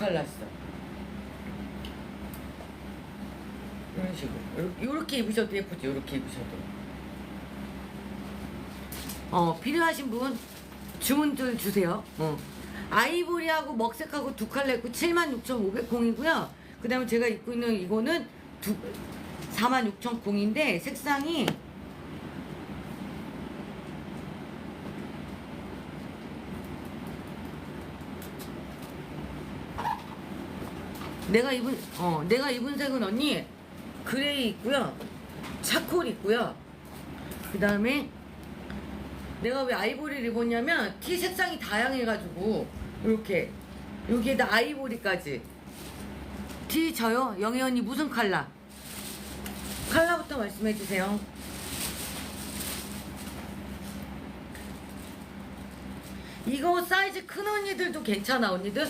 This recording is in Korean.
써. 이런 식으로. 요렇게, 입으셔도 예쁘죠? 요렇게 입으셔도. 어, 필요하신 분 주문들 주세요. 어. 아이보리하고 먹색하고 두 컬러 있고 76,500공이고요. 그 다음에 제가 입고 있는 이거는 두, 46,000공인데 색상이 내가 입은 어 내가 입은 색은 언니 그레이 있고요. 차콜 있고요. 그 다음에 내가 왜 아이보리를 입었냐면 티 색상이 다양해가지고 이렇게 여기에다 아이보리까지. 티 저요. 영애 언니 무슨 컬러 컬러부터 말씀해 주세요. 이거 사이즈 큰 언니들도 괜찮아 언니들